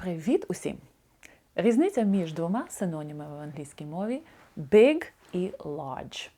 Привіт усім! Різниця між двома синонімами в англійській мові big і large.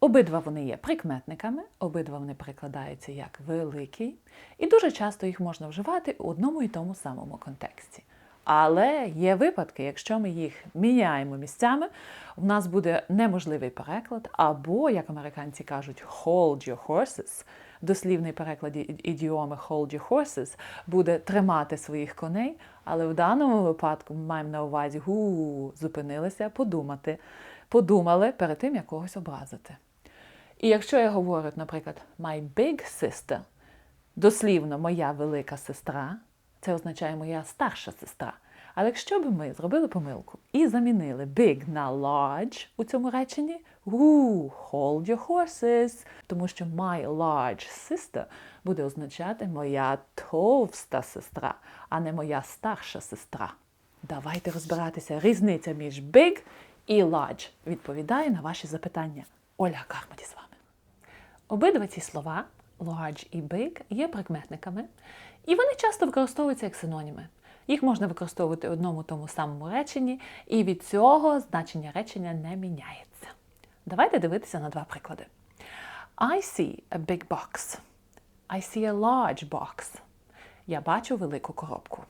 Обидва вони є прикметниками, обидва вони перекладаються як великий, і дуже часто їх можна вживати у одному і тому самому контексті. Але є випадки, якщо ми їх міняємо місцями, в нас буде неможливий переклад, або, як американці кажуть, hold your horses. Дослівний переклад ідіоми hold your horses буде тримати своїх коней, але в даному випадку ми маємо на увазі гу, зупинилися, подумати, подумали перед тим, як когось образити. І якщо я говорю, наприклад, my big sister, дослівно моя велика сестра, це означає моя старша сестра. Але якщо б ми зробили помилку і замінили big на large у цьому реченні, у hold your horses, тому що my large sister буде означати моя товста сестра, а не моя старша сестра. Давайте розбиратися. Різниця між big і large відповідає на ваші запитання. Оля Кармаді з вами. Обидва ці слова large і big є прикметниками, і вони часто використовуються як синоніми. Їх можна використовувати в одному тому самому реченні, і від цього значення речення не міняється. Давайте дивитися на два приклади. I see a big box. I see a large box. Я бачу велику коробку.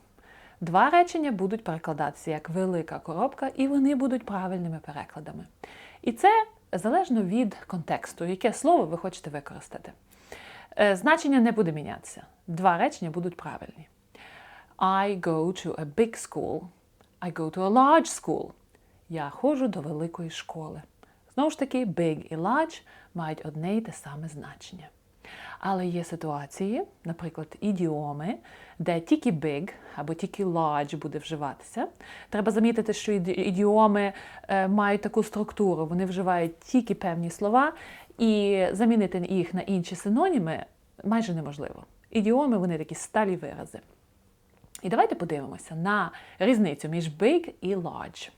Два речення будуть перекладатися як велика коробка, і вони будуть правильними перекладами. І це залежно від контексту, яке слово ви хочете використати. Е, Значення не буде мінятися. Два речення будуть правильні. I go to a big school. I go to a large school. Я ходжу до великої школи. Знову ж таки, big і large мають одне й те саме значення. Але є ситуації, наприклад, ідіоми, де тільки big або тільки large буде вживатися. Треба замітити, що ідіоми е, мають таку структуру, вони вживають тільки певні слова, і замінити їх на інші синоніми майже неможливо. Ідіоми вони такі сталі вирази. І давайте подивимося на різницю між big і large.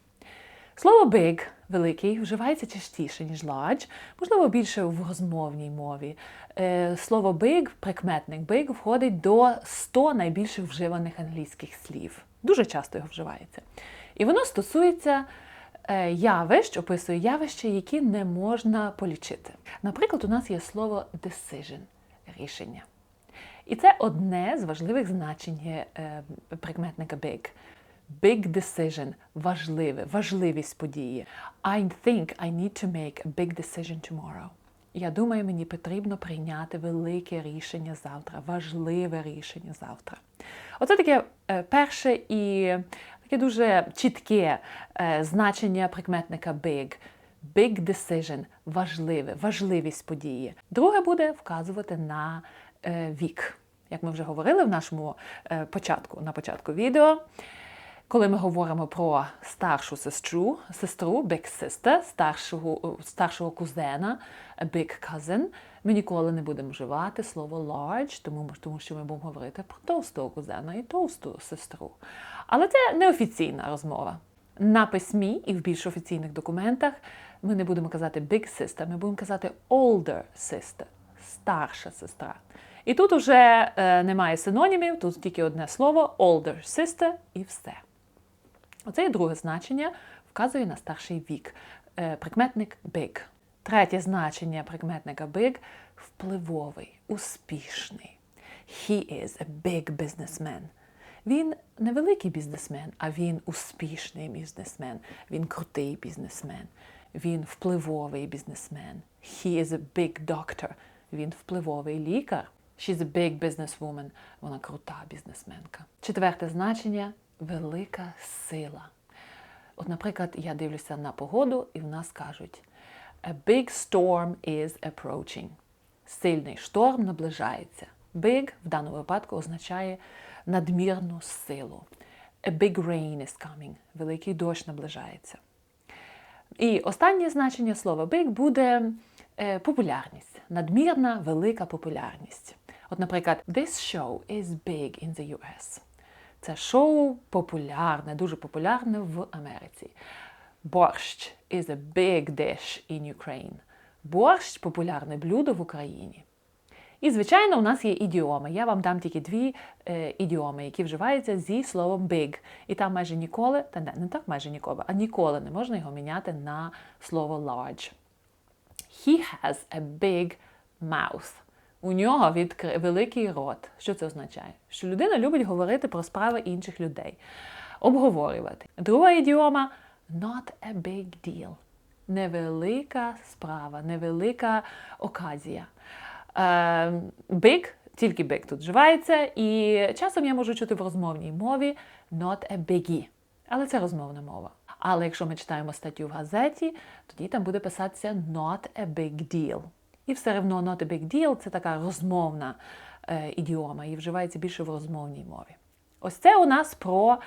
Слово big великий вживається частіше, ніж large, можливо, більше в розмовній мові. Е, Слово big, прикметник big, входить до 100 найбільших вживаних англійських слів. Дуже часто його вживається. І воно стосується е, явищ, описує явища, які не можна полічити. Наприклад, у нас є слово decision рішення. І це одне з важливих значень е, прикметника big. Big decision важливе, важливість події. I think I need to make a big decision tomorrow. Я думаю, мені потрібно прийняти велике рішення завтра, важливе рішення завтра. Оце таке е, перше і таке дуже чітке е, значення прикметника big. Big decision важливе, важливість події. Друге буде вказувати на е, вік. Як ми вже говорили в нашому е, початку, на початку відео. Коли ми говоримо про старшу сестру, сестру, big sister, старшого, старшого кузена, big cousin, ми ніколи не будемо вживати слово large, тому, тому що ми будемо говорити про товстого кузена і товсту сестру. Але це неофіційна розмова. На письмі і в більш офіційних документах ми не будемо казати big sister, ми будемо казати older sister, старша сестра. І тут уже е, немає синонімів, тут тільки одне слово older sister і все. Оце є друге значення, вказує на старший вік. Е, Прикметник big. Третє значення прикметника big впливовий, успішний. He is a big businessman. Він не великий бізнесмен, а він успішний бізнесмен. Він крутий бізнесмен. Він впливовий бізнесмен. He is a big doctor. Він впливовий лікар. She's a big businesswoman. Вона крута бізнесменка. Четверте значення велика сила. От, наприклад, я дивлюся на погоду, і в нас кажуть: A big storm is approaching. Сильний шторм наближається. Big в даному випадку означає надмірну силу. A big rain is coming. Великий дощ наближається. І останнє значення слова big буде е, популярність, надмірна велика популярність. От, наприклад, this show is big in the US. Це шоу популярне, дуже популярне в Америці. Борщ is a big dish in Ukraine. Борщ популярне блюдо в Україні. І, звичайно, у нас є ідіоми. Я вам дам тільки дві е, ідіоми, які вживаються зі словом big. І там майже ніколи, та не, не так майже ніколи, а ніколи не можна його міняти на слово large. He has a big mouth. У нього відкри... великий рот. Що це означає? Що людина любить говорити про справи інших людей, обговорювати. Друга ідіома not a big deal. Невелика справа, невелика оказія. Е, Big, тільки big тут вживається, і часом я можу чути в розмовній мові not a biggie. Але це розмовна мова. Але якщо ми читаємо статтю в газеті, тоді там буде писатися not a big deal. І все одно not a big deal це така розмовна е, ідіома і вживається більше в розмовній мові. Ось це у нас про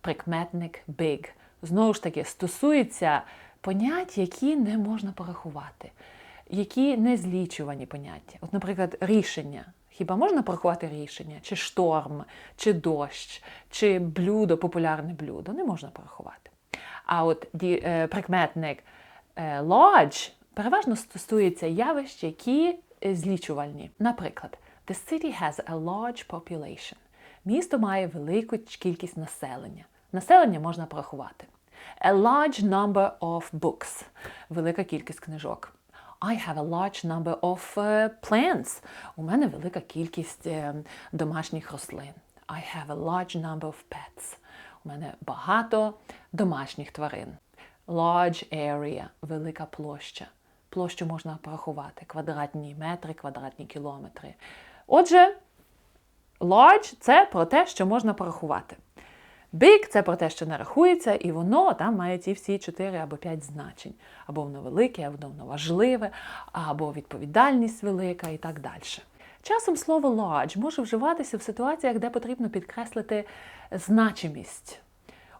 прикметник big. Знову ж таки, стосується понять, які не можна порахувати, які не злічувані поняття. От, наприклад, рішення. Хіба можна порахувати рішення? Чи шторм, чи дощ, чи блюдо, популярне блюдо? Не можна порахувати. А от ді, е, прикметник е, large переважно стосується явищ, які е, злічувальні. Наприклад, the city has a large population. Місто має велику кількість населення. Населення можна порахувати. A large number of books. Велика кількість книжок. I have a large number of uh, plants. У мене велика кількість е, домашніх рослин. I have a large number of pets. У мене багато домашніх тварин. Large area велика площа. Площу можна порахувати. Квадратні метри, квадратні кілометри. Отже, large це про те, що можна порахувати. Big це про те, що не рахується, і воно там має ті всі 4 або 5 значень. Або воно велике, або воно важливе, або відповідальність велика і так далі. Часом слово large може вживатися в ситуаціях, де потрібно підкреслити значимість.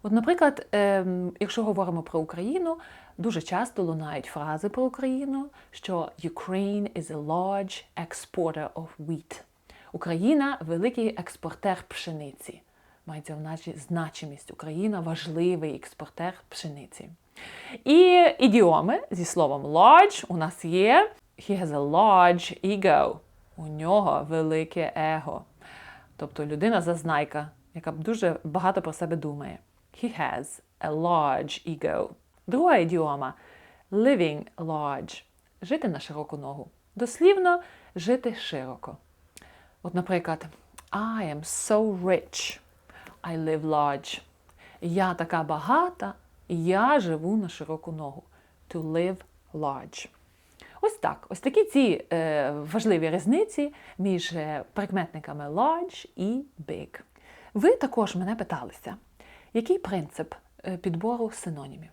От, наприклад, ем, якщо говоримо про Україну, дуже часто лунають фрази про Україну, що Ukraine is a large exporter of wheat. Україна великий експортер пшениці. Мається в нашій значимість. Україна важливий експортер пшениці. І ідіоми зі словом large у нас є he has a large ego. У нього велике его. Тобто людина зазнайка, яка дуже багато про себе думає. He has a large ego. Друга ідіома living large. Жити на широку ногу. Дослівно жити широко. От, наприклад, I am so rich. I live large. Я така багата, я живу на широку ногу. To live large. Ось так. Ось такі ці е, важливі різниці між е, прикметниками large і big. Ви також мене питалися, який принцип е, підбору синонімів?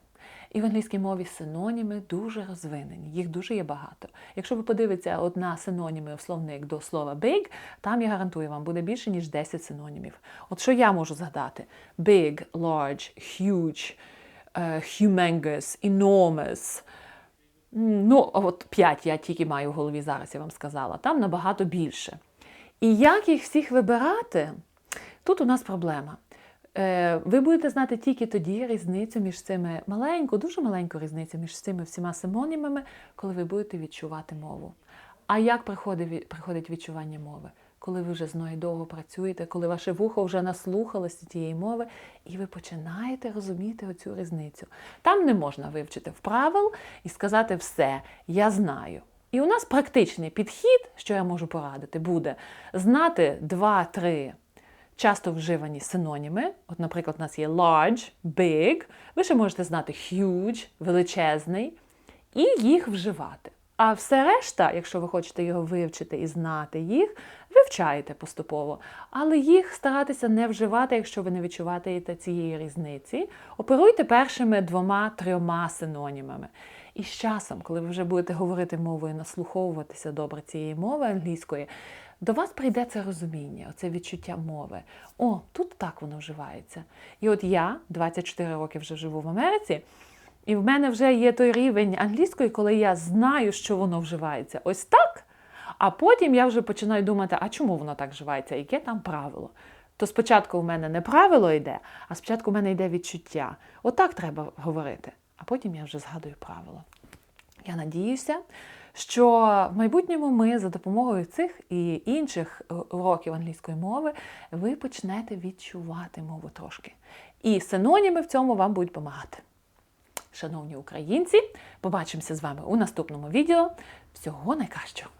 І в англійській мові синоніми дуже розвинені, їх дуже є багато. Якщо ви подивитеся от на синоніми в словник до слова big, там я гарантую вам буде більше, ніж 10 синонімів. От що я можу згадати: big, large, huge, uh, humongous, enormous. Ну, от 5 я тільки маю в голові зараз, я вам сказала. Там набагато більше. І як їх всіх вибирати? Тут у нас проблема. Ви будете знати тільки тоді різницю між цими маленьку, дуже маленьку різницю між цими всіма симонімами, коли ви будете відчувати мову. А як приходить відчування мови? Коли ви вже з нею довго працюєте, коли ваше вухо вже наслухалося тієї мови, і ви починаєте розуміти оцю різницю. Там не можна вивчити вправил і сказати все, я знаю. І у нас практичний підхід, що я можу порадити, буде знати два-три часто вживані синоніми. От, наприклад, у нас є large, big. Ви ще можете знати huge, величезний, і їх вживати. А все решта, якщо ви хочете його вивчити і знати їх, вивчаєте поступово. Але їх старатися не вживати, якщо ви не відчуваєте цієї різниці. Оперуйте першими двома-трьома синонімами. І з часом, коли ви вже будете говорити мовою, наслуховуватися добре цієї мови англійської, до вас прийде це розуміння, оце відчуття мови. О, тут так воно вживається. І от я 24 роки вже живу в Америці, і в мене вже є той рівень англійської, коли я знаю, що воно вживається. Ось так. А потім я вже починаю думати, а чому воно так вживається, яке там правило. То спочатку в мене не правило йде, а спочатку в мене йде відчуття. Отак треба говорити. А потім я вже згадую правило. Я надіюся, що в майбутньому ми за допомогою цих і інших е, уроків англійської мови ви почнете відчувати мову трошки. І синоніми в цьому вам будуть допомагати. Шановні українці, побачимося з вами у наступному відео. Всього найкращого!